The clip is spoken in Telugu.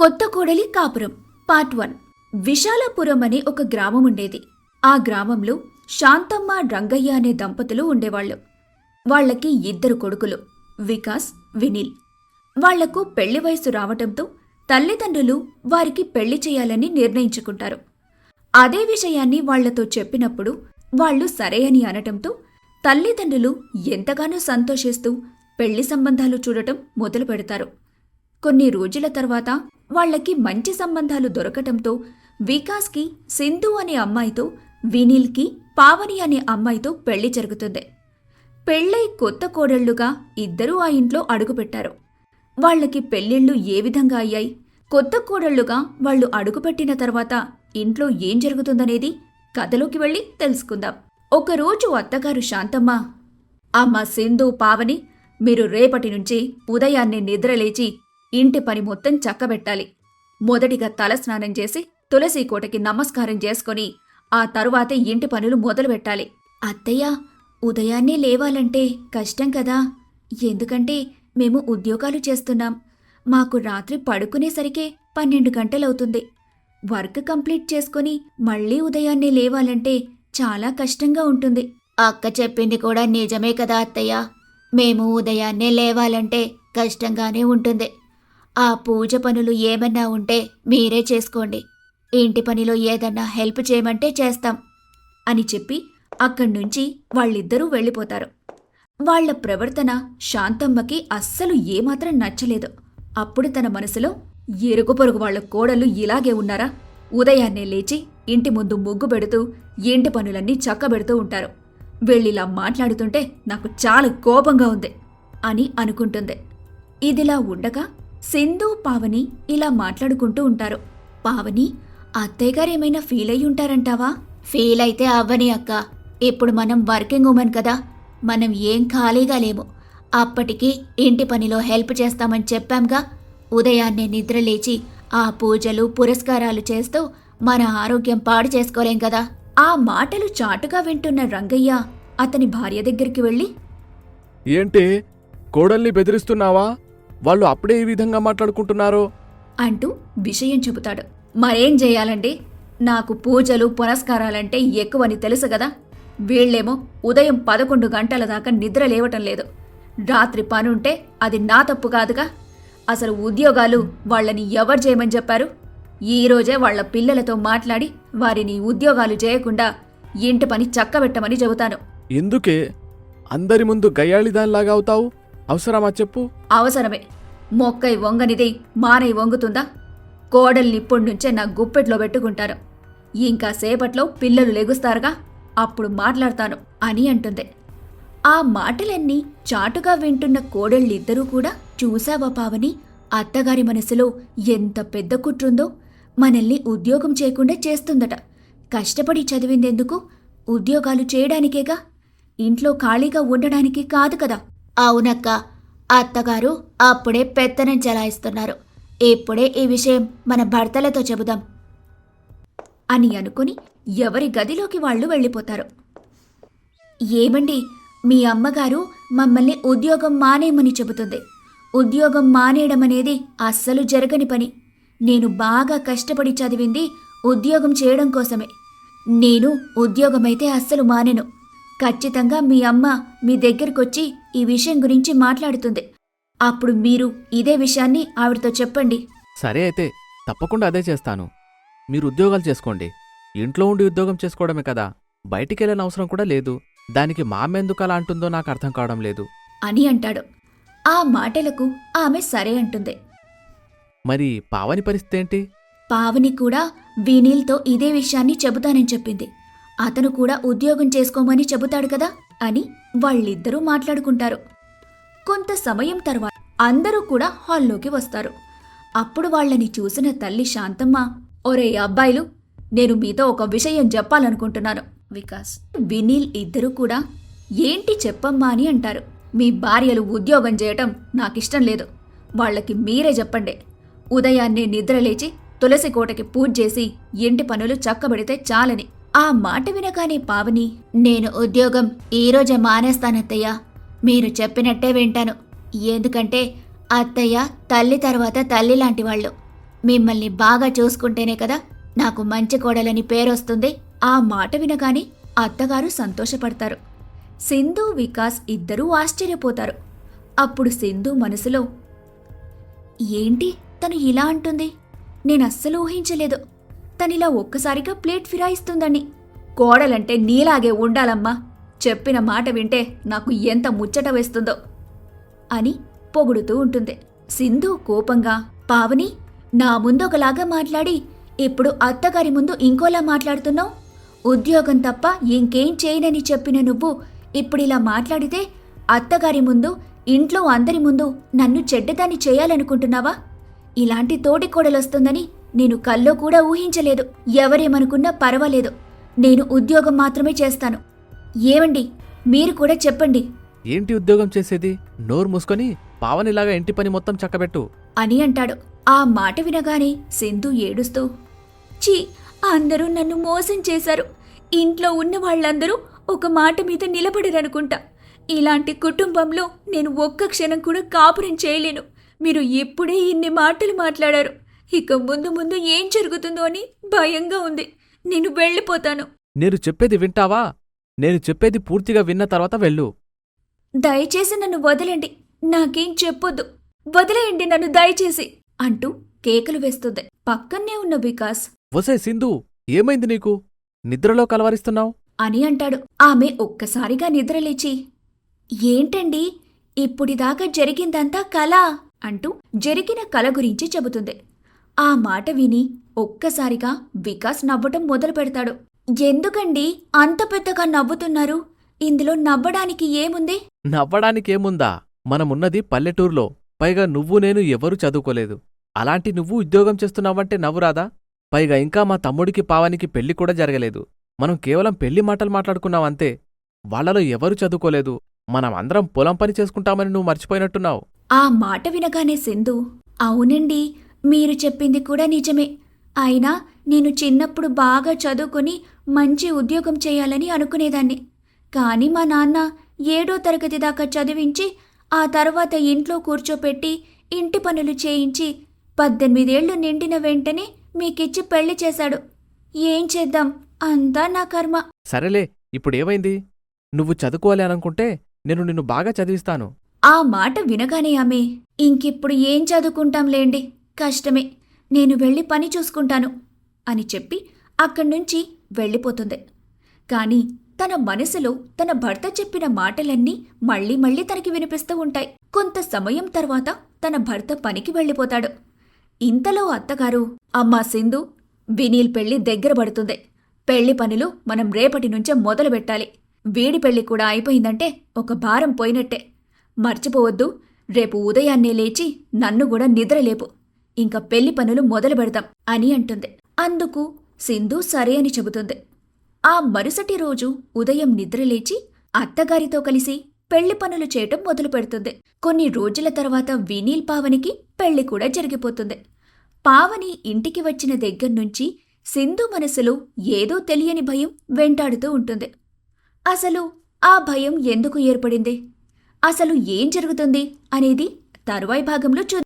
కొత్త కోడలి కాపురం పార్ట్ వన్. విశాలాపురం అనే ఒక గ్రామం ఉండేది. ఆ గ్రామంలో శాంతమ్మ రంగయ్య అనే దంపతులు ఉండేవాళ్ళు. వాళ్ళకి ఇద్దరు కొడుకులు వికాస్ వినిల్. వాళ్ళకు పెళ్ళి వయసు రావటంతో తల్లిదండ్రులు వారికి పెళ్ళి చేయాలని నిర్ణయించుకుంటారు. అదే విషయాన్ని వాళ్ళతో చెప్పినప్పుడు వాళ్ళు సరే అని అనటంతో తల్లిదండ్రులు ఎంతగానో సంతోషిస్తూ పెళ్ళి సంబంధాలు చూడటం మొదలు పెడతారు కొన్ని రోజుల తర్వాత వాళ్ళకి మంచి సంబంధాలు దొరకటంతో వికాస్కి సింధు అనే అమ్మాయితో వినీల్కి పావని అనే అమ్మాయితో పెళ్ళి జరుగుతుంది. పెళ్ళై కొత్త కోడళ్ళుగా ఇద్దరూ ఆ ఇంట్లో అడుగుపెట్టారు. వాళ్ళకి పెళ్ళిళ్ళు ఏ విధంగా అయ్యాయి? కొత్త కోడళ్ళుగా వాళ్ళు అడుగుపెట్టిన తర్వాత ఇంట్లో ఏం జరుగుతుందనేది కథలోకి వెళ్ళి తెలుసుకుందాం. ఒకరోజు అత్తగారు శాంతమ్మ అమ్మ సింధు పావని మీరు రేపటి నుంచి ఉదయాన్నే నిద్రలేచి ఇంటి పని మొత్తం చక్కబెట్టాలి. మొదటిగా తలస్నానం చేసి తులసి కోటకి నమస్కారం చేసుకొని ఆ తరువాతే ఇంటి పనులు మొదలుపెట్టాలి. అత్తయ్య ఉదయాన్నే లేవాలంటే కష్టం కదా. ఎందుకంటే మేము ఉద్యోగాలు చేస్తున్నాం. మాకు రాత్రి పడుకునేసరికే పన్నెండు గంటలవుతుంది. వర్క్ కంప్లీట్ చేసుకొని మళ్ళీ ఉదయాన్నే లేవాలంటే చాలా కష్టంగా ఉంటుంది. అక్క చెప్పింది కూడా నిజమే కదా అత్తయ్య. మేము ఉదయాన్నే లేవాలంటే కష్టంగానే ఉంటుంది. ఆ పూజ పనులు ఏమన్నా ఉంటే మీరే చేసుకోండి. ఇంటి పనిలో ఏదన్నా హెల్ప్ చేయమంటే చేస్తాం అని చెప్పి అక్కడి నుంచి వాళ్ళిద్దరూ వెళ్ళిపోతారు. వాళ్ళ ప్రవర్తన శాంతమ్మకి అస్సలు ఏమాత్రం నచ్చలేదు. అప్పుడు తన మనసులో ఎరుగు పొరుగు వాళ్ళ కోడలు ఇలాగే ఉన్నారా? ఉదయాన్నే లేచి ఇంటి ముందు ముగ్గు పెడుతూ ఇంటి పనులన్నీ చక్కబెడుతూ ఉంటారు. వీళ్ళిలా మాట్లాడుతుంటే నాకు చాలా కోపంగా ఉంది అని అనుకుంటుంది. ఇదిలా ఉండగా సింధు పావని ఇలా మాట్లాడుకుంటూ ఉంటారు. పావని అత్తయ్య గారు ఏమైనా ఫీల్ అయి ఉంటారంటావా? ఫీల్ అయితే అవ్వని అక్క. ఇప్పుడు మనం వర్కింగ్ ఉమెన్ కదా. మనం ఏం ఖాళీగా లేము. అప్పటికి ఇంటి పనిలో హెల్ప్ చేస్తామని చెప్పాంగా. ఉదయాన్నే నిద్ర లేచి ఆ పూజలు పురస్కారాలు చేస్తూ మన ఆరోగ్యం పాడు చేసుకోలేం కదా. ఆ మాటలు చాటుగా వింటున్న రంగయ్య అతని భార్య దగ్గరికి వెళ్ళి ఏంటి? కోడల్ని బెదిరిస్తున్నావా? వాళ్ళు అప్పుడే ఈ విధంగా మాట్లాడుకుంటున్నారో? అంటూ విషయం చెబుతాడు. మరేం చేయాలండి? నాకు పూజలు పునస్కారాలంటే ఎక్కువని తెలుసు కదా. వీళ్ళేమో ఉదయం పదకొండు గంటల దాకా నిద్ర లేవటం లేదు. రాత్రి పనుంటే అది నా తప్పు కాదుగా. అసలు ఉద్యోగాలు వాళ్ళని ఎవరు చేయమని చెప్పారు? ఈ రోజే వాళ్ళ పిల్లలతో మాట్లాడి వారిని ఉద్యోగాలు చేయకుండా ఇంటి పని చక్కబెట్టమని చెబుతాను. ఎందుకే? అందరి ముందు గయ్యాళిదానిలాగా అవుతావు? అవసరమా చెప్పు? అవసరమే. మొక్కై వంగనిది మానై వంగుతుందా? కోడల్ని ఇప్పటి నుంచే నా గుప్పెట్లో పెట్టుకుంటారు. ఇంకా సేపట్లో పిల్లలు లెగుస్తారుగా? అప్పుడు మాట్లాడతాను అని అంటుంది. ఆ మాటలన్నీ చాటుగా వింటున్న కోడళ్ళిద్దరూ కూడా చూశావా పావని? అత్తగారి మనసులో ఎంత పెద్ద కుట్రుందో? మనల్ని ఉద్యోగం చేయకుండా చేస్తుందట. కష్టపడి చదివిందెందుకు? ఉద్యోగాలు చేయడానికేగా? ఇంట్లో ఖాళీగా ఉండడానికి కాదు కదా? అవునక్క. అత్తగారు అప్పుడే పెత్తనం చెలాయిస్తున్నారు. ఇప్పుడే ఈ విషయం మన భర్తలతో చెబుదాం. అని అనుకుని ఎవరి గదిలోకి వాళ్ళు వెళ్ళిపోతారు. ఏమండి మీ అమ్మగారు మమ్మల్ని ఉద్యోగం మానేయమని చెబుతుంది. ఉద్యోగం మానేయడం అనేది అస్సలు జరగని పని. నేను బాగా కష్టపడి చదివింది ఉద్యోగం చేయడం కోసమే. నేను ఉద్యోగమైతే అస్సలు మానెను. ఖచ్చితంగా మీ అమ్మ మీ దగ్గరకొచ్చి ఈ విషయం గురించి మాట్లాడుతుంది. అప్పుడు మీరు ఇదే విషయాన్ని ఆవిడతో చెప్పండి. సరే అయితే తప్పకుండా అదే చేస్తాను. మీరు ఉద్యోగాలు చేసుకోండి. ఇంట్లో ఉండి ఉద్యోగం చేసుకోవడమే కదా బయటికి వెళ్ళని అవసరం కూడా లేదు. దానికి మా అమ్మెందుకు అలా అంటుందో నాకు అర్థం కావడం లేదు. అని అంటాడు. ఆ మాటలకు ఆమె సరే అంటుంది. మరి పావని పరిస్థితి ఏంటి? పావని కూడా వినీల్తో ఇదే విషయాన్ని చెబుతానని చెప్పింది. అతను కూడా ఉద్యోగం చేసుకోమని చెబుతాడు కదా అని వాళ్ళిద్దరూ మాట్లాడుకుంటారు. కొంత సమయం తర్వాత అందరూ కూడా హాల్లోకి వస్తారు. అప్పుడు వాళ్ళని చూసిన తల్లి శాంతమ్మ ఒరే అబ్బాయిలు నేను మీతో ఒక విషయం చెప్పాలనుకుంటున్నాను. వికాస్ వినీల్ ఇద్దరూ కూడా ఏంటి చెప్పమ్మా అని అంటారు. మీ భార్యలు ఉద్యోగం చేయటం నాకిష్టం లేదు. వాళ్ళకి మీరే చెప్పండి. ఉదయాన్నే నిద్రలేచి తులసి కోటకి పూజ చేసి ఇంటి పనులు చక్కబెడితే చాలని. ఆ మాట వినగానే పావని నేను ఉద్యోగం ఈరోజే మానేస్తానత్తయ్య. మీరు చెప్పినట్టే వింటాను. ఎందుకంటే అత్తయ్య తల్లి తర్వాత తల్లి లాంటి వాళ్ళు. మిమ్మల్ని బాగా చూసుకుంటేనే కదా నాకు మంచి కోడలని పేరొస్తుంది. ఆ మాట వినగానే అత్తగారు సంతోషపడతారు. సింధు వికాస్ ఇద్దరూ ఆశ్చర్యపోతారు. అప్పుడు సింధు మనసులో ఏంటి తను ఇలా అంటుంది? నేను అస్సలు ఊహించలేదు. తనిలా ఒక్కసారిగా ప్లేట్ ఫిరాయిస్తుందని కోడలంటే నీలాగే ఉండాలమ్మా. చెప్పిన మాట వింటే నాకు ఎంత ముచ్చట వేస్తుందో. అని పొగుడుతూ ఉంటుంది. సింధు కోపంగా పావని నా ముందు ఒకలాగా మాట్లాడి ఇప్పుడు అత్తగారి ముందు ఇంకోలా మాట్లాడుతున్నావు? ఉద్యోగం తప్ప ఇంకేం చేయనని చెప్పిన నువ్వు ఇప్పుడిలా మాట్లాడితే అత్తగారి ముందు ఇంట్లో అందరి ముందు నన్ను చెడ్డదాన్ని చేయాలనుకుంటున్నావా? ఇలాంటి తోటి కోడలొస్తుందని నేను కల్లో కూడా ఊహించలేదు. ఎవరేమనుకున్నా పర్వాలేదు. నేను ఉద్యోగం మాత్రమే చేస్తాను. ఏమండి? మీరు కూడా చెప్పండి. ఏంటి ఉద్యోగం చేసేది? నోరు మూసుకొని పావనిలాగా ఇంటి పని మొత్తం చక్కబెట్టు. అని అంటాడు. ఆ మాట వినగానే సింధు ఏడుస్తూ చీ అందరూ నన్ను మోసం చేశారు. ఇంట్లో ఉన్న వాళ్ళందరూ ఒక మాట మీద నిలబడిరనుకుంటా. ఇలాంటి కుటుంబంలో నేను ఒక్క క్షణం కూడా కాపురం చేయలేను. మీరు ఇప్పుడే ఇన్ని మాటలు మాట్లాడారు. ఇక ముందు ముందు ఏం జరుగుతుందో అని భయంగా ఉంది. నేను వెళ్ళిపోతాను. నేను చెప్పేది వింటావా? నేను చెప్పేది పూర్తిగా విన్న తర్వాత వెళ్ళు. దయచేసి నన్ను వదలండి. నాకేం చెప్పొద్దు. వదిలేయండి నన్ను దయచేసి అంటూ కేకలు వేస్తుంది. పక్కనే ఉన్న వికాస్ వసే సింధు ఏమైంది నీకు? నిద్రలో కలవరిస్తున్నావు? అని అంటాడు. ఆమె ఒక్కసారిగా నిద్రలేచి ఏంటండి? ఇప్పుడిదాకా జరిగిందంతా కళ అంటూ జరిగిన కల గురించి చెబుతుంది. ఆ మాట విని ఒక్కసారిగా వికాస్ నవ్వటం మొదలు పెడతాడు. ఎందుకండి అంత పెద్దగా నవ్వుతున్నారు? ఇందులో నవ్వడానికి ఏముంది? నవ్వడానికేముందా? మనమున్నది పల్లెటూరులో. పైగా నువ్వు నేను ఎవరూ చదువుకోలేదు. అలాంటి నువ్వు ఉద్యోగం చేస్తున్నావంటే నవ్వురాదా? పైగా ఇంకా మా తమ్ముడికి పావానికి పెళ్ళి కూడా జరగలేదు. మనం కేవలం పెళ్ళి మాటలు మాట్లాడుకున్నావంతే వాళ్ళలో ఎవరూ చదువుకోలేదు? మనం అందరం పొలం పని చేసుకుంటామని నువ్వు మర్చిపోయినట్టున్నావు. ఆ మాట వినగానే సింధు అవునండి మీరు చెప్పింది కూడా నిజమే. అయినా నేను చిన్నప్పుడు బాగా చదువుకుని మంచి ఉద్యోగం చేయాలని అనుకునేదాన్ని. కానీ మా నాన్న ఏడో తరగతి దాకా చదివించి ఆ తర్వాత ఇంట్లో కూర్చోపెట్టి ఇంటి పనులు చేయించి పద్దెనిమిదేళ్ళు నిండిన వెంటనే మీకిచ్చి పెళ్ళి చేశాడు. ఏం చేద్దాం? అంతా నా కర్మ. సరేలే ఇప్పుడేమైంది? నువ్వు చదువుకోవాలి అనుకుంటే నేను నిన్ను బాగా చదివిస్తాను. ఆ మాట వినగానే ఆమె ఇంకిప్పుడు ఏం చదువుకుంటాంలేండి? కష్టమే నేను వెళ్ళి పని చూసుకుంటాను అని చెప్పి అక్కడ్నుంచి వెళ్ళిపోతుంది. కాని తన మనసులో తన భర్త చెప్పిన మాటలన్నీ మళ్ళీ మళ్ళీ తనకి వినిపిస్తూ ఉంటాయి. కొంత సమయం తర్వాత తన భర్త పనికి వెళ్ళిపోతాడు. ఇంతలో అత్తగారు అమ్మా సింధు వినీల్ పెళ్ళి దగ్గర పడుతుంది. పెళ్ళి పనులు మనం రేపటి నుంచే మొదలు పెట్టాలి. వీడి పెళ్ళి కూడా అయిపోయిందంటే ఒక భారం పోయినట్టే. మర్చిపోవద్దు రేపు ఉదయాన్నే లేచి నన్ను కూడా నిద్రలేపు. ఇంకా పెళ్ళి పనులు మొదలు పెడదాం అని అంటుంది. అందుకు సింధు సరే అని చెబుతుంది. ఆ మరుసటి రోజు ఉదయం నిద్రలేచి అత్తగారితో కలిసి పెళ్ళి పనులు చేయటం మొదలు పెడుతుంది. కొన్ని రోజుల తర్వాత వినీల్ పావనికి పెళ్ళి కూడా జరిగిపోతుంది. పావని ఇంటికి వచ్చిన దగ్గర్నుంచి సింధు మనసులో ఏదో తెలియని భయం వెంటాడుతూ ఉంటుంది. అసలు ఆ భయం ఎందుకు ఏర్పడింది? అసలు ఏం జరుగుతుంది అనేది తరువాయి భాగంలో చూద్దాం.